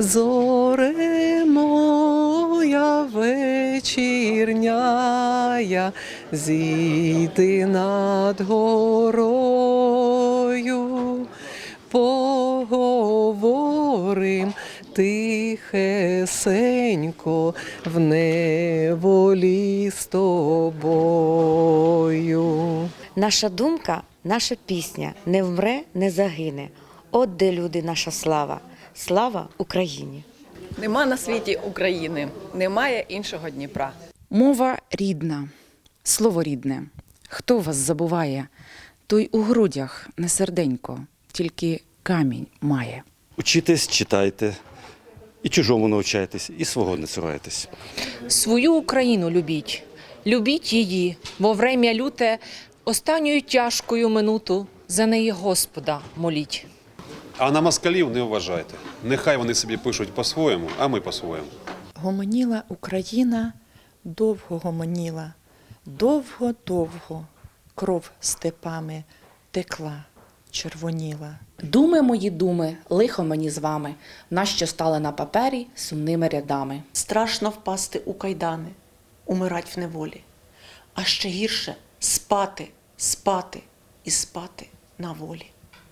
Зоре моя вечірняя, зійди над горою, поговорим тихесенько в неволі з тобою. Наша думка, наша пісня не вмре, не загине. От де люди, наша слава. Слава Україні! Нема на світі України, немає іншого Дніпра. Мова рідна, слово рідне. Хто вас забуває, той у грудях не серденько, тільки камінь має. Учитесь, читайте, і чужому навчайтесь, і свого не цурайтесь. Свою Україну любіть, любіть її, во врем'я люте, останньою тяжкою минуту за неї Господа моліть. А на москалів не вважайте. Нехай вони собі пишуть по-своєму, а ми по-своєму. Гомоніла Україна, довго гомоніла, довго-довго кров степами текла, червоніла. Думи мої думи, лихо мені з вами, нащо стали на папері сумними рядами. Страшно впасти у кайдани, умирать в неволі, а ще гірше спати, спати і спати на волі.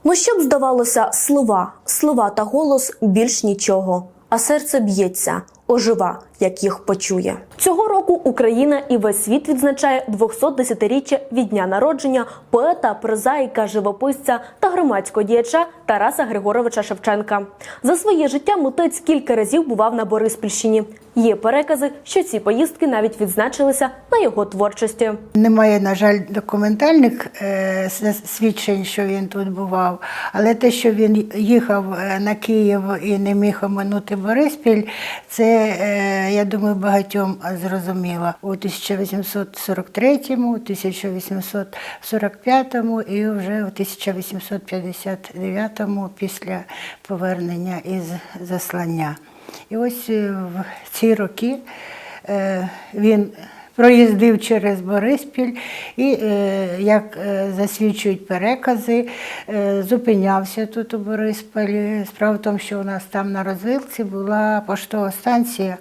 Ну, щоб здавалося, слова, слова та голос більш нічого, а серце б'ється, ожива, як їх почує. Цього року Україна і весь світ відзначає 210-річчя від дня народження поета, прозаїка, живописця та громадського діяча Тараса Григоровича Шевченка. За своє життя митець кілька разів бував на Бориспільщині. Є перекази, що ці поїздки навіть відзначилися на його творчості. Немає, на жаль, документальних е, свідчень, що він тут бував, але те, що він їхав е, на Київ і не міг оминути Бориспіль, це, е, я думаю, багатьом зрозуміло. У 1843, у 1845 і вже у 1859 після повернення із заслання. І ось е, в ці роки е, він проїздив через Бориспіль і, е, як засвідчують перекази, зупинявся тут у Борисполі. Справа в тому, що у нас там на розвилці була поштова станція,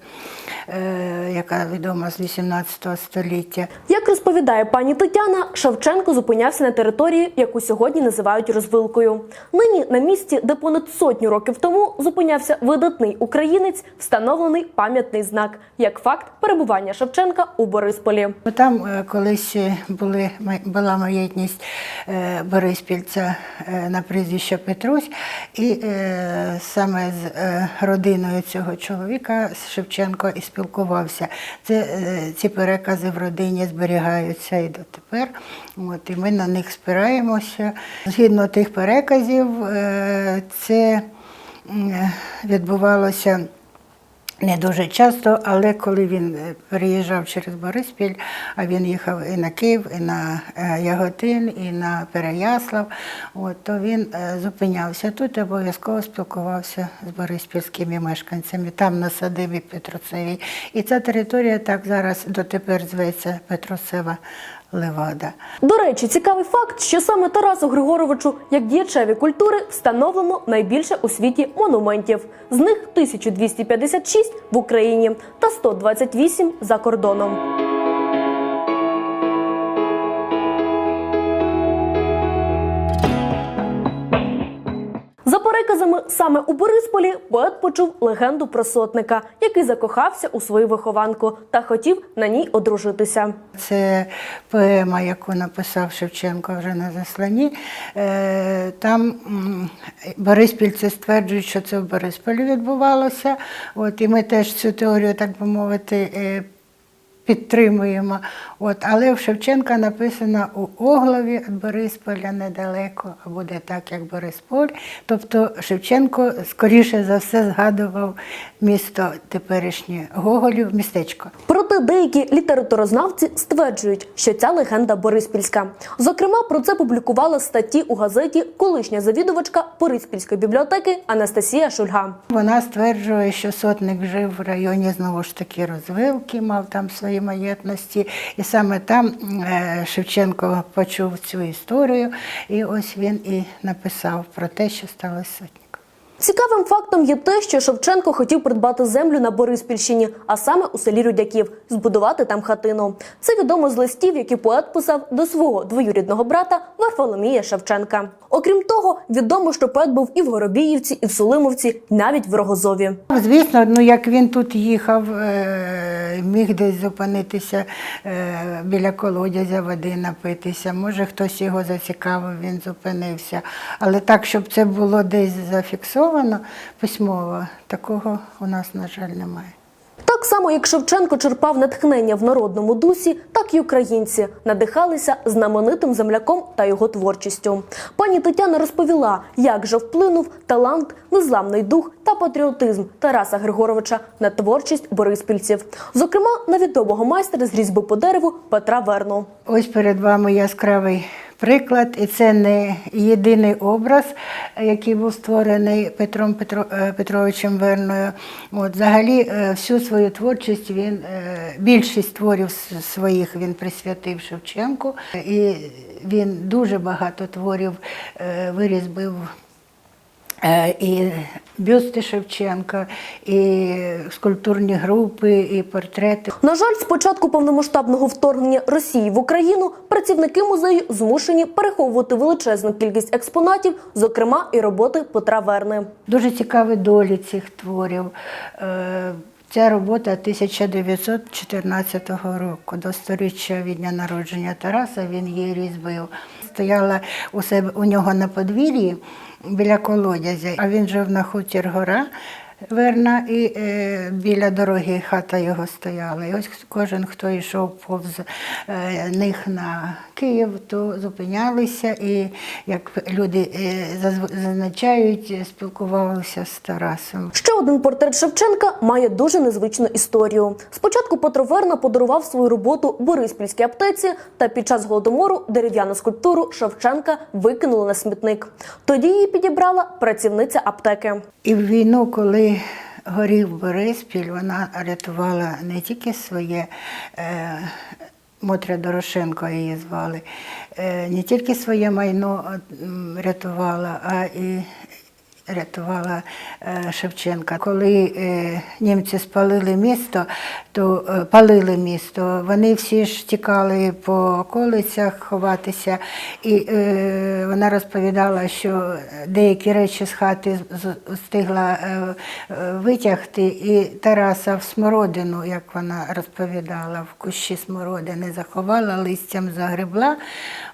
яка відома з 18 століття. Як розповідає пані Тетяна, Шевченко зупинявся на території, яку сьогодні називають розвилкою. Нині на місці, де понад сотню років тому зупинявся видатний українець, встановлений пам'ятний знак як факт перебування Шевченка у Борисполі. Ну, Там е, колись е, були, була маєтність е, Бориспільця е, на прізвище Петрусь, і е, саме з е, родиною цього чоловіка Шевченко і спілкувався. Це, е, ці перекази в родині зберігаються і дотепер. От, і ми на них спираємося. Згідно тих переказів, е, це е, відбувалося. Не дуже часто, але коли він е, переїжджав через Бориспіль, а він їхав і на Київ, і на е, Яготин, і на Переяслав, от, то він е, зупинявся тут і обов'язково спілкувався з бориспільськими мешканцями, там на садибі Петруцевій. І ця територія так зараз дотепер зветься Петрусева Левада. До речі, цікавий факт, що саме Тарасу Григоровичу, як діячеві культури, встановлено найбільше у світі монументів. З них 1256 в Україні та 128 за кордоном. Саме у Борисполі поет почув легенду про сотника, який закохався у свою вихованку та хотів на ній одружитися. Це поема, яку написав Шевченко вже на засланні. Е, Там бориспільці стверджують, що це в Борисполі відбувалося. От, і ми теж цю теорію, так би мовити, е, підтримуємо. От, але в Шевченка написано у Оглові від Борисполя недалеко, а буде так, як Борисполь. Тобто Шевченко, скоріше за все, згадував місто теперішнє Гоголів, містечко. Проте деякі літературознавці стверджують, що ця легенда Бориспільська. Зокрема, про це публікувала статті у газеті колишня завідувачка Бориспільської бібліотеки Анастасія Шульга. Вона стверджує, що сотник жив в районі знову ж таки розвилки, мав там свої маєтності, і саме там е, Шевченко почув цю історію, і ось він і написав про те, що сталося сьогодні. Цікавим фактом є те, що Шевченко хотів придбати землю на Бориспільщині, а саме у селі Рудяків, збудувати там хатину. Це відомо з листів, які поет писав до свого двоюрідного брата Варфоломія Шевченка. Окрім того, відомо, що поет був і в Горобіївці, і в Сулимовці, навіть в Рогозові. Звісно, ну як він тут їхав, е, міг десь зупинитися е, біля колодязя води напитися. Може, хтось його зацікавив, він зупинився. Але так, щоб це було десь зафіксовано письмово, такого у нас, на жаль, немає. Так само, як Шевченко черпав натхнення в народному дусі, так і українці надихалися знаменитим земляком та його творчістю. Пані Тетяна розповіла, як же вплинув талант, незламний дух та патріотизм Тараса Григоровича на творчість бориспільців, зокрема на відомого майстра з різьби по дереву Петра Верну. Ось перед вами яскравий приклад, і це не єдиний образ, який був створений Петром Петро, е, Петровичем Верною. От, взагалі, е, всю свою творчість він, е, більшість творів своїх він присвятив Шевченку, і він дуже багато творів вирізбив. Е, І бюсти Шевченка, і скульптурні групи, і портрети. На жаль, з початку повномасштабного вторгнення Росії в Україну працівники музею змушені переховувати величезну кількість експонатів, зокрема і роботи Петра Верни. Дуже цікаві долі цих творів. Е, Ця робота 1914 року, до сторіччя від дня народження Тараса, він її різьбив. Стояла у себе у нього на подвір'ї біля колодязя, а він жив на хутір гора. Верна, і е, біля дороги хата його стояла. І ось кожен, хто йшов повз е, них на Київ, то зупинялися і, як люди е, зазначають, спілкувалися з Тарасом. Ще один портрет Шевченка має дуже незвичну історію. Спочатку Петро Верна подарував свою роботу Бориспільській аптеці, та під час голодомору дерев'яну скульптуру Шевченка викинули на смітник. Тоді її підібрала працівниця аптеки. І в війну, коли горів Бориспіль, вона рятувала не тільки своє. Е, Мотря Дорошенко її звали, е, не тільки своє майно рятувала, а і рятувала е, Шевченка. Коли е, німці спалили місто, то е, палили місто, вони всі ж тікали по околицях ховатися. І вона розповідала, що деякі речі з хати встигла витягти, і Тараса в смородину, як вона розповідала, в кущі смородини заховала, листям загребла.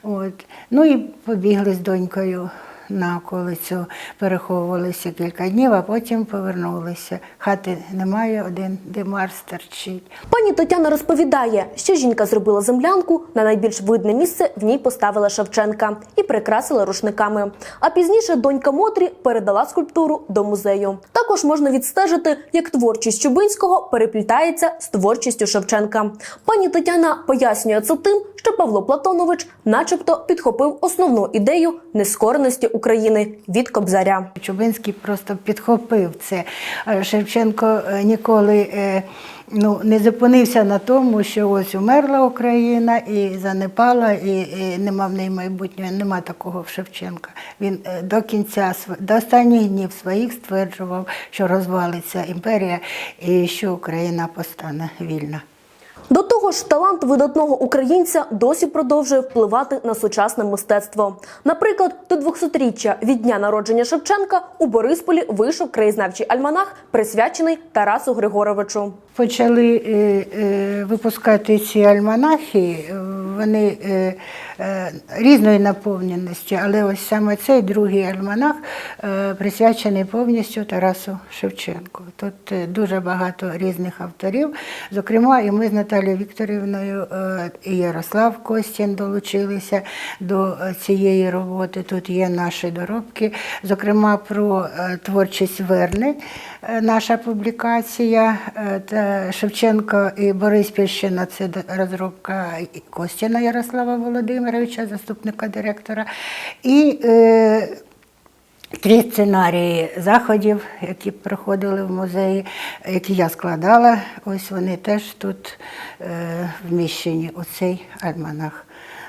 От. Ну і побігли з донькою на околицю, переховувалися кілька днів, а потім повернулися. Хати немає, один димар стерчить. Пані Тетяна розповідає, що жінка зробила землянку, на найбільш видне місце в ній поставила Шевченка і прикрасила рушниками. А пізніше донька Мотрі передала скульптуру до музею. Також можна відстежити, як творчість Чубинського переплітається з творчістю Шевченка. Пані Тетяна пояснює це тим, що Павло Платонович, начебто, підхопив основну ідею нескореності України від Кобзаря. Чубинський просто підхопив це. Шевченко е, ніколи е, ну, не зупинився на тому, що ось умерла Україна і занепала, і, і нема в неї майбутнього. Нема такого в Шевченка. Він е, до кінця до останніх днів своїх стверджував, що розвалиться імперія і що Україна постане вільна. До того ж, талант видатного українця досі продовжує впливати на сучасне мистецтво. Наприклад, до 200-річчя від дня народження Шевченка у Борисполі вийшов краєзнавчий альманах, присвячений Тарасу Григоровичу. Почали е, е, випускати ці альманахи, е, вони е, е, різної наповненості, але ось саме цей другий альманах е, присвячений повністю Тарасу Шевченку. Тут е, дуже багато різних авторів. Зокрема, і ми з Наталією Вікторівною е, і Ярослав Костін долучилися до е, цієї роботи. Тут є наші доробки, зокрема про е, творчість Верни. Е, Наша публікація е, Шевченко і Бориспільщина це розробка Костіна Ярослава Володимировича, заступника директора. І е, Три сценарії заходів, які проходили в музеї, які я складала, ось вони теж тут е, вміщені у цей альманах.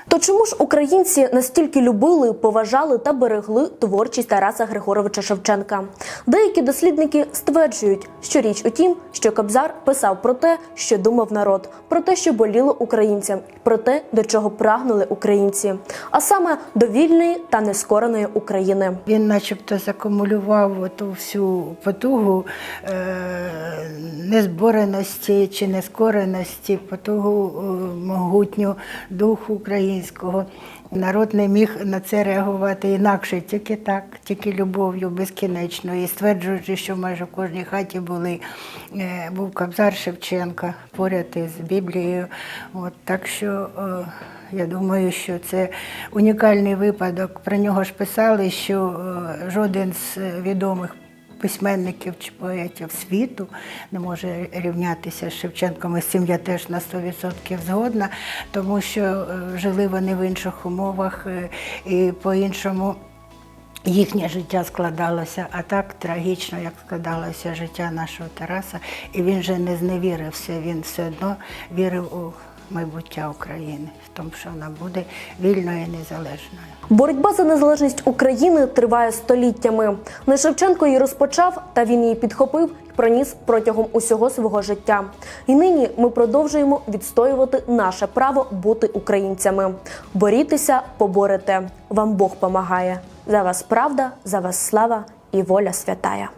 То чому ж українці настільки любили, поважали та берегли творчість Тараса Григоровича Шевченка? Деякі дослідники стверджують, що річ у тім, що Кобзар писав про те, що думав народ, про те, що боліло українцям, про те, до чого прагнули українці, а саме до вільної та нескореної України. Він начебто закумулював ту всю потугу е, незбореності чи нескореності, потугу е, могутню духу українського. Народ не міг на це реагувати інакше, тільки так, тільки любов'ю безкінечною. І стверджуючи, що майже в кожній хаті були, е, був Кобзар Шевченка поряд із Біблією. От, так що е, я думаю, що це унікальний випадок. Про нього ж писали, що е, жоден з відомих письменників чи поетів світу не може рівнятися з Шевченком. І з цим я теж на 100% згодна, тому що е, жили вони в інших умовах е, і по-іншому. Їхнє життя складалося, а так трагічно, як складалося життя нашого Тараса. І він же не зневірився, він все одно вірив у майбуття України, в тому, що вона буде вільною і незалежною. Боротьба за незалежність України триває століттями. Не Шевченко її розпочав, та він її підхопив і проніс протягом усього свого життя. І нині ми продовжуємо відстоювати наше право бути українцями. Борітеся, поборете. Вам Бог помагає. За вас правда, за вас слава і воля святая.